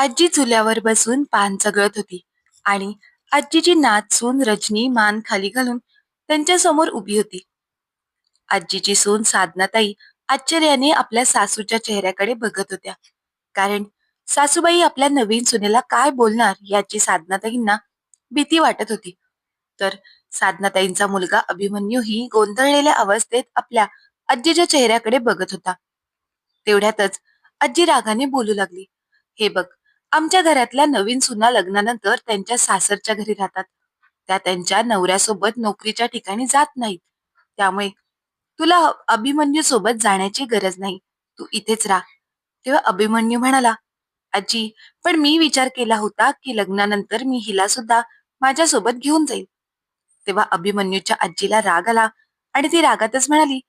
आजी चुल्यावर बसून पान चगळत होती. आणि आजीची नात सून रजनी मान खाली घालून त्यांच्यासमोर उभी होती. आजीची सून साधनाताई आश्चर्याने आपल्या सासूच्या चेहऱ्याकडे बघत होत्या. कारण सासूबाई आपल्या नवीन सुनेला काय बोलणार याची साधनाताईंना भीती वाटत होती. तर साधनाताईंचा मुलगा अभिमन्यूही गोंधळलेल्या अवस्थेत आपल्या आजीच्या चेहऱ्याकडे बघत होता. तेवढ्यातच आजी रागाने बोलू लागली. हे बघ आमच्या घरातल्या नवीन सुना लग्नानंतर त्यांच्या सासरच्या घरी राहतात. त्या त्यांच्या नवऱ्यासोबत नोकरीच्या ठिकाणी जात नाहीत. त्यामुळे तुला अभिमन्यू सोबत जाण्याची गरज नाही. तू इथेच राह. तेव्हा अभिमन्यू म्हणाला आजी पण मी विचार केला होता की लग्नानंतर मी हिला सुद्धा माझ्यासोबत घेऊन जाईल तेव्हा अभिमन्यूच्या आजीला राग आला आणि ती रागातच म्हणाली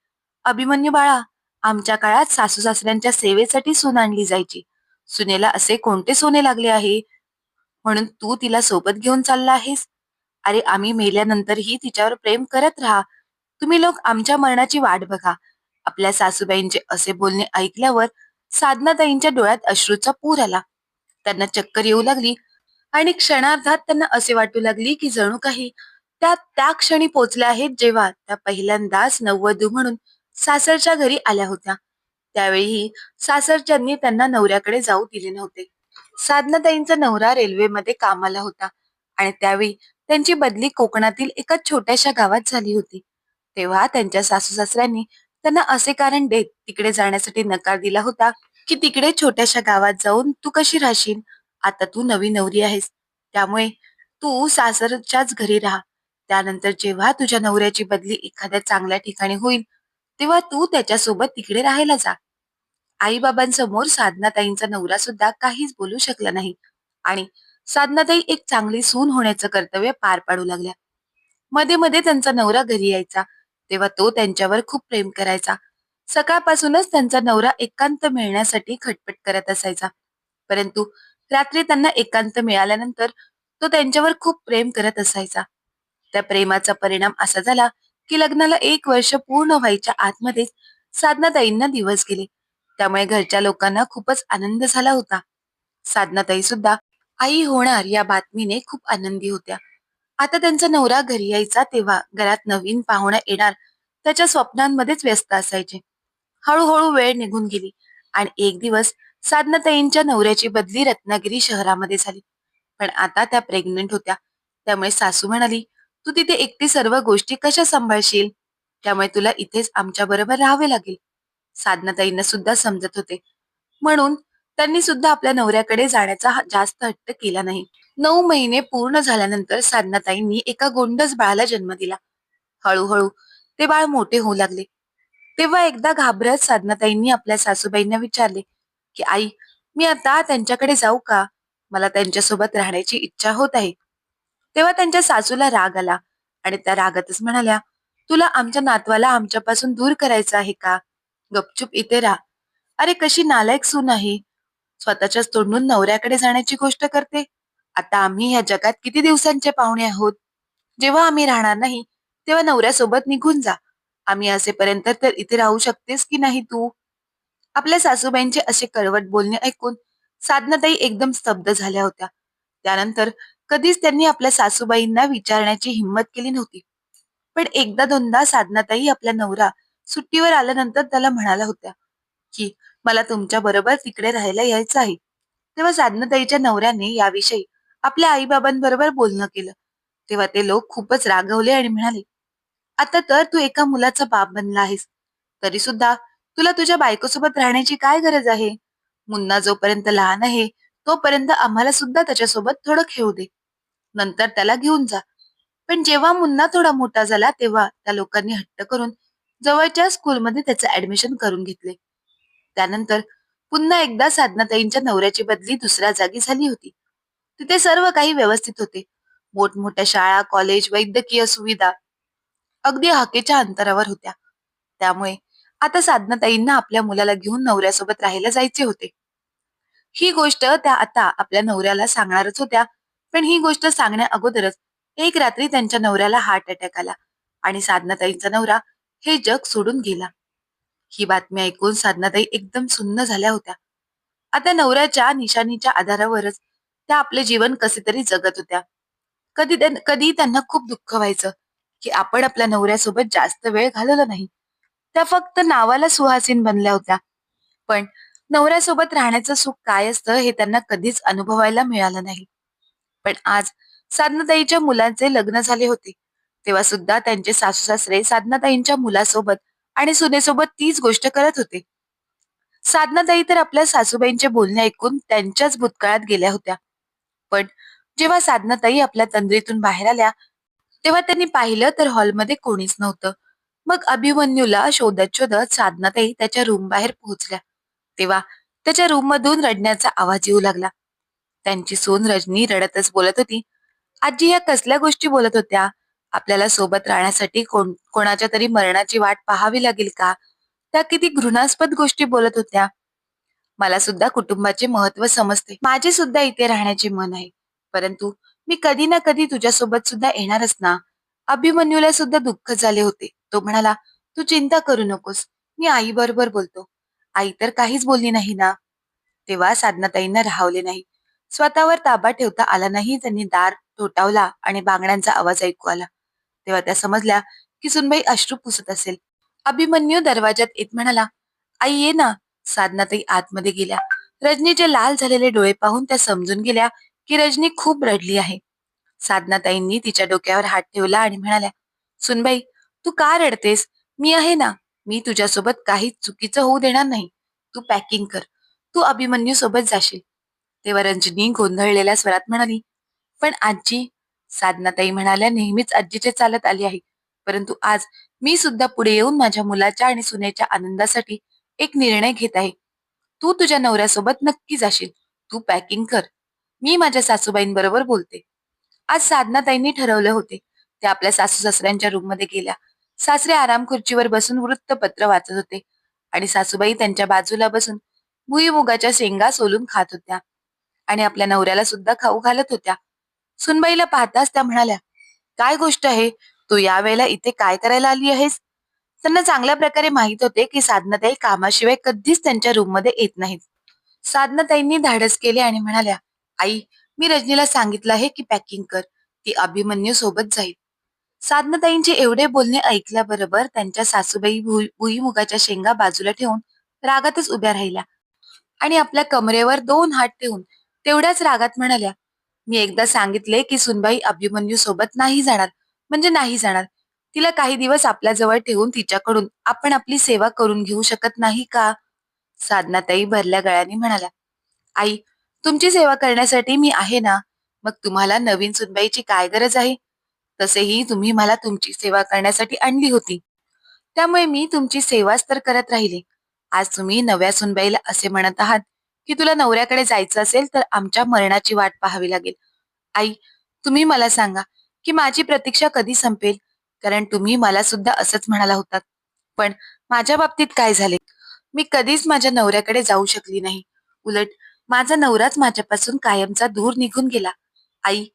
अभिमन्यू बाळा आमच्या काळात सासू सासऱ्यांच्या सेवेसाठी सून आणली जायची. सुनेला असे कोणते सोने लागले आहे? म्हणून तू तिला सोबत घेऊन चालला आहेस? अरे आम्ही मेल्यानंतरही तिच्यावर प्रेम करत राहा. तुम्ही लोक आमच्या मरणाची वाट बघा. आपल्या सासूबाईंचे असे बोलणे ऐकल्यावर साधनाताईंच्या डोळ्यात अश्रूचा पूर आला. त्यांना चक्कर येऊ लागली आणि क्षणार्धात त्यांना असे वाटू लागली की जणू काही त्या त्या क्षणी पोचल्या आहेत जेव्हा त्या पहिल्यांदाच नववधू म्हणून सासरच्या घरी आल्या होत्या. त्यावेळीही सासरच्यांनी त्यांना नवऱ्याकडे जाऊ दिले नव्हते. साधनाताईंचा नवरा रेल्वेमध्ये कामाला होता आणि त्यावेळी त्यांची बदली कोकणातील एका छोट्याशा गावात झाली होती. तेव्हा त्यांच्या सासू सासऱ्यांनी त्यांना असे कारण देत तिकडे जाण्यासाठी नकार दिला होता की तिकडे छोट्याशा गावात जाऊन तू कशी राहशील? आता तू नवी नवरी आहेस. त्यामुळे तू सासरच्याच घरी राहा. त्यानंतर जेव्हा तुझ्या नवऱ्याची बदली एखाद्या चांगल्या ठिकाणी होईल तेव्हा तू त्याच्यासोबत तिकडे राहायला जा. आईबाबांसमोर साधनाताईंचा नवरा सुद्धा काहीच बोलू शकला नाही आणि साधनाताई एक चांगली सून होण्याचं कर्तव्य पार पाडू लागल्या. मध्ये मध्ये त्यांचा नवरा घरी यायचा तेव्हा तो त्यांच्यावर खूप प्रेम करायचा. सकाळपासूनच त्यांचा नवरा एकांत मिळण्यासाठी खटपट करत असायचा. परंतु रात्री त्यांना एकांत मिळाल्यानंतर तो त्यांच्यावर खूप प्रेम करत असायचा. त्या प्रेमाचा परिणाम असा झाला की लग्नाला एक वर्ष पूर्ण व्हायच्या आतमध्येच साधनाताईंना दिवस गेले. त्यामुळे घरच्या लोकांना खूपच आनंद झाला होता. साधनाताई सुद्धा आई होणार या बातमीने खूप आनंदी होत्या. आता त्यांचा नवरा घरी यायचा तेव्हा घरात नवीन पाहुणा येणार त्याच्या स्वप्नांमध्येच व्यस्त असायचे. हळूहळू वेळ निघून गेली आणि एक दिवस साधनाताईंच्या नवऱ्याची बदली रत्नागिरी शहरामध्ये झाली. पण आता त्या प्रेग्नंट होत्या. त्यामुळे सासू म्हणाली तू तिथे एकटी सर्व गोष्टी कशा सांभाळशील? त्यामुळे तुला इथेच आमच्या बरोबर राहावे लागेल. साधनाताईंना सुद्धा समजत होते. म्हणून त्यांनी सुद्धा आपल्या नवऱ्याकडे जाण्याचा जास्त हट्ट केला नाही. नऊ महिने पूर्ण झाल्यानंतर साधनाताईंनी एका गोंडस बाळाला जन्म दिला. हळूहळू ते बाळ मोठे होऊ लागले. तेव्हा एकदा घाबरत साधनाताईंनी आपल्या सासूबाईंना विचारले की आई मी आता त्यांच्याकडे जाऊ का? मला त्यांच्यासोबत राहण्याची इच्छा होत आहे. तेव्हा त्यांच्या सासूला राग आला आणि त्या रागातच म्हणाल्या तुला आमच्या नातवाला आमच्यापासून दूर करायचं आहे का? गपचूप इथे राहा. अरे कशी नालायक सून आहे. स्वतःच्याच तोंडून नवऱ्याकडे जाण्याची गोष्ट करते. आता आम्ही ह्या जगात किती दिवसांचे पाहुणे आहोत? जेव्हा आम्ही राहणार नाही तेव्हा नवऱ्यासोबत निघून जा. आम्ही असेपर्यंत तर इथे राहू शकतेस की नाही तू? आपल्या सासूबाईंचे असे कळवट बोलणे ऐकून साधनाताई एकदम स्तब्ध झाल्या होत्या. त्यानंतर कधीच त्यांनी आपल्या सासूबाईंना विचारण्याची हिंमत केली नव्हती. पण एकदा दोनदा साधनाताई आपला नवरा सुट्टीवर आल्यानंतर त्याला म्हणाला होत्या की मला तुमच्या बरोबर तिकडे राहायला यायचं आहे. तेव्हा साधनाताईच्या नवऱ्याने याविषयी आपल्या आईबाबांबरोबर बोलणं केलं. तेव्हा ते लोक खूपच रागवले आणि म्हणाले आता तर तू एका मुलाचा बाप बनला आहेस. तरी सुद्धा तुला तुझ्या बायकोसोबत राहण्याची काय गरज आहे? मुन्ना जोपर्यंत लहान आहे तोपर्यंत आम्हाला सुद्धा त्याच्यासोबत थोडं खेळू दे. नंतर त्याला घेऊन जा. पण जेव्हा मुन्ना थोडा मोठा झाला तेव्हा त्या लोकांनी हट्ट करून जवळच्या स्कूलमध्ये त्याचं ऍडमिशन करून घेतले. त्यानंतर पुन्हा एकदा साधनाताईंच्या नवऱ्याची बदली दुसऱ्या जागी झाली होती. तिथे सर्व काही व्यवस्थित होते. मोठमोठ्या शाळा कॉलेज वैद्यकीय सुविधा अगदी हाकेच्या अंतरावर होत्या. त्यामुळे आता साधनाताईंना आपल्या मुलाला घेऊन नवऱ्यासोबत राहायला जायचे होते. ही गोष्ट त्या आता आपल्या नवऱ्याला सांगणारच होत्या. पण ही गोष्ट सांगण्या अगोदरच एक रात्री त्यांच्या नवऱ्याला हार्ट अटॅक आला आणि साधनाताईंचा नवरा हे जग सोडून गेला. ही बातमी ऐकून साधनाताई एकदम सुन्न झाल्या होत्या. आता नवऱ्याच्या निशाणीच्या आधारावरच त्या आपले जीवन कसे तरी जगत होत्या. कधी कधी त्यांना खूप दुःख व्हायचं की आपण आपल्या नवऱ्यासोबत जास्त वेळ घालवला नाही. त्या फक्त नावाला सुहासीन बनल्या होत्या. पण नवऱ्यासोबत राहण्याचं सुख काय असतं हे त्यांना कधीच अनुभवायला मिळालं नाही. पण आज साधनाताईच्या मुलांचे लग्न झाले होते. तेव्हा सुद्धा त्यांचे सासू सासरे साधनाताईंच्या मुलासोबत आणि सुनेसोबत तीच गोष्ट करत होते. साधनाताई तर आपल्या सासूबाईंचे बोलणे ऐकून त्यांच्याच भूतकाळात गेल्या होत्या. पण जेव्हा साधनाताई आपल्या तंद्रीतून बाहेर आल्या तेव्हा त्यांनी पाहिलं तर हॉलमध्ये कोणीच नव्हतं. मग अभिमन्यूला शोधत शोधत साधनाताई त्याच्या रूम बाहेर पोहोचल्या. तेव्हा त्याच्या रूम मधून रडण्याचा आवाज येऊ लागला. त्यांची सून रजनी रडतच बोलत होती. आजी ह्या कसल्या गोष्टी बोलत होत्या? आपल्याला सोबत राहण्यासाठी कोण कोणाच्या तरी मरणाची वाट पाहावी लागेल का? त्या किती घृणास्पद गोष्टी बोलत होत्या. मला सुद्धा कुटुंबाचे महत्त्व समजते. माझे सुद्धा इथे राहण्याचे मन आहे. परंतु मी कधी ना कधी तुझ्यासोबत सुद्धा येणारच ना. अभिमन्यूला सुद्धा दुःख झाले होते. तो म्हणाला तू चिंता करू नकोस. मी आई बरोबर बोलतो. आई तर काहीच बोलली नाही ना. तेव्हा साधनाताईंना राहवले नाही. स्वतःवर ताबा ठेवता आला नाही त्यांनी दार ठोठावला आणि बांगड्यांचा आवाज ऐकू आला. तेव्हा त्या समजल्या की सुनबाई अश्रू पुसत असेल. अभिमन्यू दरवाजात येत म्हणाला आई ये ना. साधनाताई आतमध्ये गेल्या. रजनीचे लाल झालेले डोळे पाहून त्या समजून गेल्या की रजनी खूप रडली आहे. साधनाताईंनी तिच्या डोक्यावर हात ठेवला आणि म्हणाल्या सुनबाई तू का रडतेस? मी आहे ना. मी तुझ्यासोबत काहीच चुकीचं होऊ देणार नाही. तू पॅकिंग कर. तू अभिमन्यू सोबत जाशील. तेव्हा रंजनी गोंधळलेल्या स्वरात म्हणाली पण आजी साधनाताई म्हणाल्या नेहमीच आजीचे चालत आली आहे. परंतु आज मी सुद्धा पुढे येऊन माझ्या मुलाच्या आणि सुनेच्या आनंदासाठी एक निर्णय घेत आहे. तू तुझ्या नवऱ्यासोबत नक्की जाशील. तू पॅकिंग कर. मी माझ्या सासूबाईंबरोबर बोलते. आज साधनाताईंनी ठरवले होते. ते आपल्या सासू सासऱ्यांच्या रूममध्ये गेल्या. सासरे आराम खुर्चीवर बसून वृत्तपत्र वाचत होते आणि सासूबाई त्यांच्या बाजूला बसून भुईमुगाच्या शेंगा सोलून खात होत्या. आणि आपल्या नवऱ्याला सुद्धा खाऊ घालत होत्या. सुनबाईला पाहताच त्या म्हणाल्या काय गोष्ट आहे? तू यावेळेला इथे काय करायला आली आहेस? त्यांना चांगल्या प्रकारे माहीत होते की साधनाताई कामाशिवाय कधीच त्यांच्या रूममध्ये येत नाहीत. साधनाताईंनी धाडस केले आणि म्हणाल्या आई मी रजनीला सांगितलं आहे की पॅकिंग कर. ती अभिमन्यू सोबत जाईल. साधनाताईंचे एवढे बोलणे ऐकल्याबरोबर त्यांच्या सासूबाई भुई भुईमुगाच्या शेंगा बाजूला ठेवून रागातच उभ्या राहिल्या आणि आपल्या कमरेवर दोन हात ठेवून तेवढ्याच रागात म्हणाल्या मी एकदा सांगितले की सुनबाई अभिमन्यू सोबत नाही जाणार म्हणजे नाही जाणार. तिला काही दिवस आपल्या जवळ ठेवून तिच्याकडून आपण आपली सेवा करून घेऊ शकत नाही का? साधनाताई भरल्या गळ्याने म्हणाल्या आई तुमची सेवा करण्यासाठी मी आहे ना? मग तुम्हाला नवीन सुनबाईची काय गरज आहे? तसेही तुम्ही मला तुमची सेवा करण्यासाठी आणली होती. त्यामुळे मी तुमची सेवाच तर करत राहिले. आज तुम्ही नव्या सुनबाईला असे म्हणत आहात की तुला नवऱ्याकडे जायचं असेल तर आमच्या मरणाची वाट पाहावी लागेल. आई तुम्ही मला सांगा की माझी प्रतीक्षा कधी संपेल? कारण तुम्ही मला सुद्धा असंच म्हणाला होतात पण माझ्या बाबतीत काय झाले? मी कधीच माझ्या नवऱ्याकडे जाऊ शकली नाही. उलट माझा नवराच माझ्यापासून कायमचा दूर निघून गेला. आई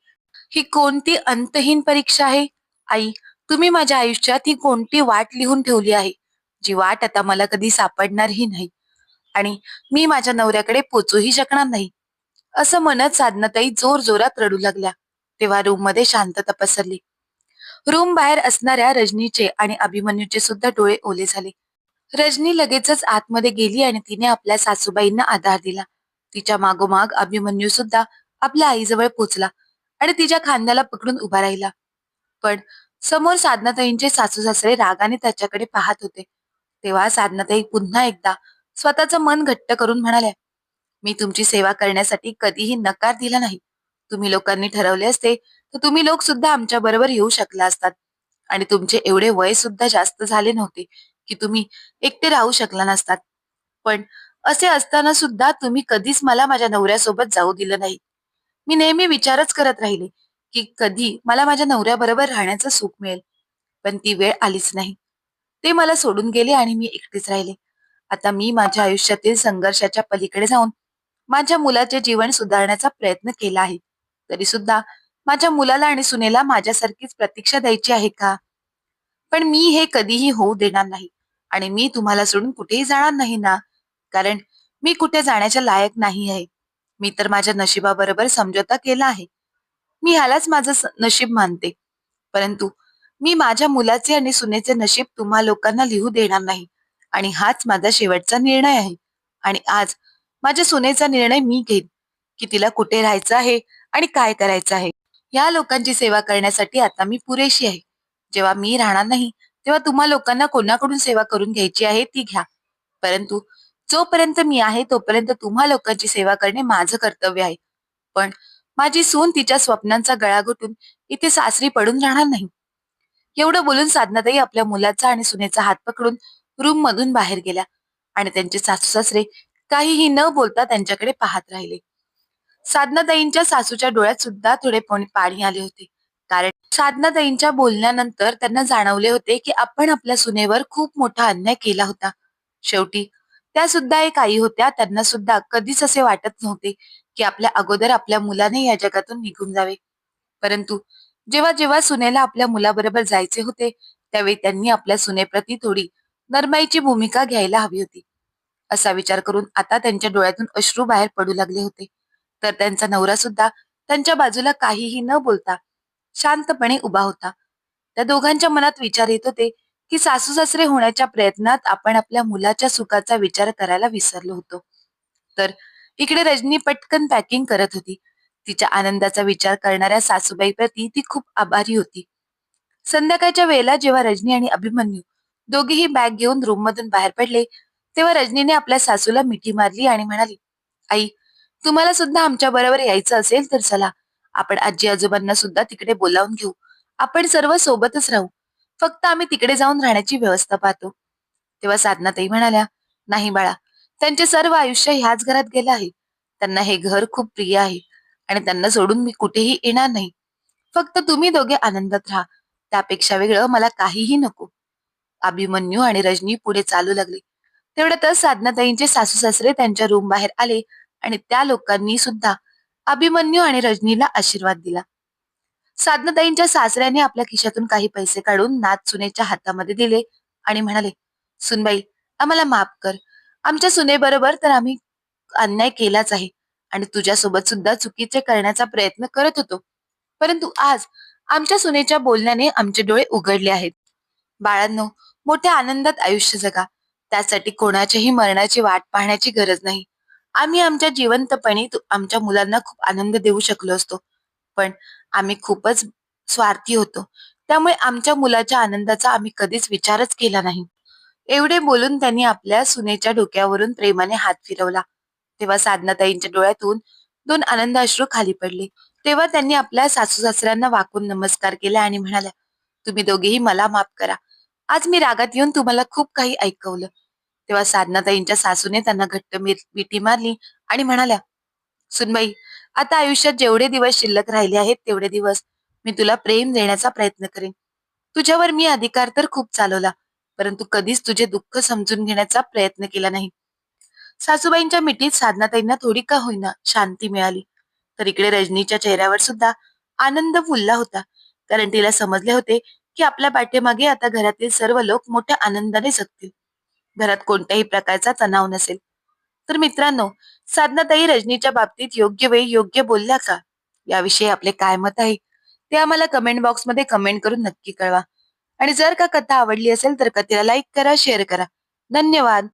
ही कोणती अंतहीन परीक्षा आहे? आई तुम्ही माझ्या आयुष्यात ही कोणती वाट लिहून ठेवली आहे? जी वाट आता मला कधी सापडणारही नाही. आणि मी माझ्या नवऱ्याकडे पोचूही शकणार नाही. असं म्हणत साधनाताई जोर जोरात रडू लागल्या. तेव्हा रूममध्ये शांतता पसरली रूम बाहेर असणाऱ्या रजनीचे आणि अभिमन्यूचे सुद्धा डोळे ओले झाले. रजनी लगेचच आतमध्ये गेली आणि तिने आपल्या सासूबाईंना आधार दिला. तिच्या मागोमाग अभिमन्यू सुद्धा आपल्या आईजवळ पोचला आणि तिच्या खांद्याला पकडून उभा राहिला. पण समोर साधनाताईंचे सासू सासरे रागाने त्याच्याकडे पाहत होते. तेव्हा साधनाताई पुन्हा एकदा स्वतःचं मन घट्ट करून म्हणाल्या मी तुमची सेवा करण्यासाठी कधीही नकार दिला नाही. तुम्ही लोकांनी ठरवले असते तर तुम्ही लोक सुद्धा आमच्या बरोबर येऊ शकला असतात. आणि तुमचे एवढे वय सुद्धा जास्त झाले नव्हते की तुम्ही एकटे राहू शकला नसतात. पण असे असताना सुद्धा तुम्ही कधीच मला माझ्या नवऱ्यासोबत जाऊ दिलं नाही. मी नेहमी विचारच करत राहिले की कधी मला माझ्या नवऱ्याबरोबर राहण्याचं सुख मिळेल. पण ती वेळ आलीच नाही. ते मला सोडून गेले आणि मी एकटीच राहिले. आता मी माझ्या आयुष्यातील संघर्षाच्या पलीकडे जाऊन माझ्या मुलाचे जीवन सुधारण्याचा प्रयत्न केला आहे. तरी सुद्धा माझ्या मुलाला आणि सुनेला माझ्यासारखीच प्रतीक्षा द्यायची आहे का? पण मी हे कधीही होऊ देणार नाही आणि मी तुम्हाला सोडून कुठेही जाणार नाही ना? कारण मी कुठे जाण्याच्या लायक नाही आहे. मी तर माझ्या नशिबाबरोबर समझोता केला आहे. मी ह्यालाच माझं नशीब मानते. परंतु मी माझ्या मुलाचे आणि सुनेचे नशीब तुम्हा लोकांना लिहू देणार नाही. आणि हाच माझा शेवटचा निर्णय आहे. आणि आज माझ्या सुनेचा निर्णय मी घेईन की तिला कुठे राहायचं आहे आणि काय करायचं आहे. या लोकांची सेवा करण्यासाठी आता मी पुरेशी आहे. जेव्हा मी राहणार नाही तेव्हा तुम्हा लोकांना कोणाकडून सेवा करून घ्यायची आहे ती घ्या. परंतु जोपर्यंत मी आहे तोपर्यंत तुम्हा लोकांची सेवा करणे माझं कर्तव्य आहे. पण माझी सून तिच्या स्वप्नांचा गळा घुटून इथे सासरी पडून राहणार नाही. एवढं बोलून साधनाताई आपल्या मुलाचा आणि सुनेचा हात पकडून रूम मधून बाहेर गेल्या आणि त्यांचे सासू सासरे काहीही न बोलता त्यांच्याकडे पाहत राहिले. साधनाताईंच्या सासूच्या डोळ्यात सुद्धा थोडे पाणी आले होते. कारण साधनाताईंच्या बोलण्यानंतर त्यांना जाणवले होते की आपण आपल्या सुनेवर खूप मोठा अन्याय केला होता. शेवटी त्या सुद्धा एक आई होत्या. त्यांना सुद्धा कधीच असे वाटत नव्हते की आपल्या अगोदर आपल्या मुलाने या जगातून निघून जावे. परंतु जेव्हा जेव्हा सुनेला आपल्या मुलाबरोबर जायचे होते त्यावेळी त्यांनी आपल्या सुनेप्रती थोडी नरमाईची भूमिका घ्यायला हवी होती. असा विचार करून आता त्यांच्या डोळ्यातून अश्रू बाहेर पडू लागले होते. तर त्यांचा नवरा सुद्धा त्यांच्या बाजूला काहीही न बोलता शांतपणे उभा होता. त्या दोघांच्या मनात विचार येत होते की सासू सासरे होण्याच्या प्रयत्नात आपण आपल्या मुलाच्या सुखाचा विचार करायला विसरलो होतो. तर इकडे रजनी पटकन पॅकिंग करत होती. तिच्या आनंदाचा विचार करणाऱ्या सासूबाई प्रती ती खूप आभारी होती. संध्याकाळच्या वेळेला जेव्हा रजनी आणि अभिमन्यू दोघेही बॅग घेऊन रूम मधून बाहेर पडले. तेव्हा रजनीने आपल्या सासूला मिठी मारली आणि म्हणाली आई तुम्हाला सुद्धा आमच्या बरोबर यायचं असेल तर चला. आपण आजी आजोबांना सुद्धा तिकडे बोलावून घेऊ. आपण सर्व सोबतच राहू. फक्त आम्ही तिकडे जाऊन राहण्याची व्यवस्था पाहतो. तेव्हा साधनाताई म्हणाल्या नाही बाळा त्यांचे सर्व आयुष्य ह्याच घरात गेलं आहे. त्यांना हे घर खूप प्रिय आहे आणि त्यांना सोडून मी कुठेही येणार नाही. फक्त तुम्ही दोघे आनंदात राहा. त्यापेक्षा वेगळं मला काहीही नको. अभिमन्यू आणि रजनी पुढे चालू लागली. तेवढ्यातच साधनाताईंचे सासू सासरे त्यांच्या रूम बाहेर आले आणि त्या लोकांनी सुद्धा अभिमन्यू आणि रजनीला आशीर्वाद दिला. साधनाताईंच्या सासऱ्याने आपल्या खिशातून काही पैसे काढून नाथ सुनेच्या हातामध्ये दिले आणि म्हणाले सुनबाई आम्हाला माफ कर. आमच्या सुनेबरोबर तर आम्ही अन्याय केलाच आहे आणि तुझ्यासोबत सुद्धा चुकीचे करण्याचा प्रयत्न करत होतो. परंतु आज आमच्या सुनेच्या बोलण्याने आमचे डोळे उघडले आहेत. बाळांनो मोठ्या आनंदात आयुष्य जगा. त्यासाठी कोणाच्याही मरणाची वाट पाहण्याची गरज नाही. आम्ही आमच्या जिवंतपणी आमच्या मुलांना खूप आनंद देऊ शकलो असतो. पण आम्ही खूपच स्वार्थी होतो. त्यामुळे आमच्या मुलाच्या आनंदाचा आम्ही कधीच विचारच केला नाही. एवढे बोलून त्यांनी आपल्या सुनेच्या डोक्यावरून प्रेमाने हात फिरवला. तेव्हा साधनाताईंच्या डोळ्यातून दोन आनंद अश्रू खाली पडले. तेव्हा त्यांनी आपल्या सासू सासऱ्यांना वाकून नमस्कार केला आणि म्हणाल्या तुम्ही दोघेही मला माफ करा. आज मी रागात येऊन तुम्हाला खूप काही ऐकवलं. तेव्हा साधनाताईंच्या सासूने त्यांना घट्ट मिठी मारली आणि म्हणाल्या सुनबाई आता आयुष्यात जेवढे दिवस शिल्लक राहिले आहेत तेवढे दिवस मी तुला प्रेम देण्याचा प्रयत्न करेन. तुझ्यावर मी अधिकार तर खूप चालवला परंतु कधीच तुझे दुःख समजून घेण्याचा प्रयत्न केला नाही. सासूबाईंच्या मिठीत साधनाताईंना थोडी का होईना शांती मिळाली. तर इकडे रजनीच्या चेहऱ्यावर सुद्धा आनंद फुलला होता. कारण तिला समजले होते की आपल्या पाठीमागे आता घरातील सर्व लोक मोठ्या आनंदाने जगतील. घरात कोणत्याही प्रकारचा तणाव नसेल. तर मित्रांनो साधनाताई रजनीच्या बाबतीत योग्य वेळी योग्य बोलल्या का? याविषयी आपले काय मत आहे? ते आम्हाला कमेंट बॉक्समध्ये कमेंट करून नक्की कळवा. आणि जर का कथा आवडली असेल तर कथेला लाईक करा शेअर करा. धन्यवाद!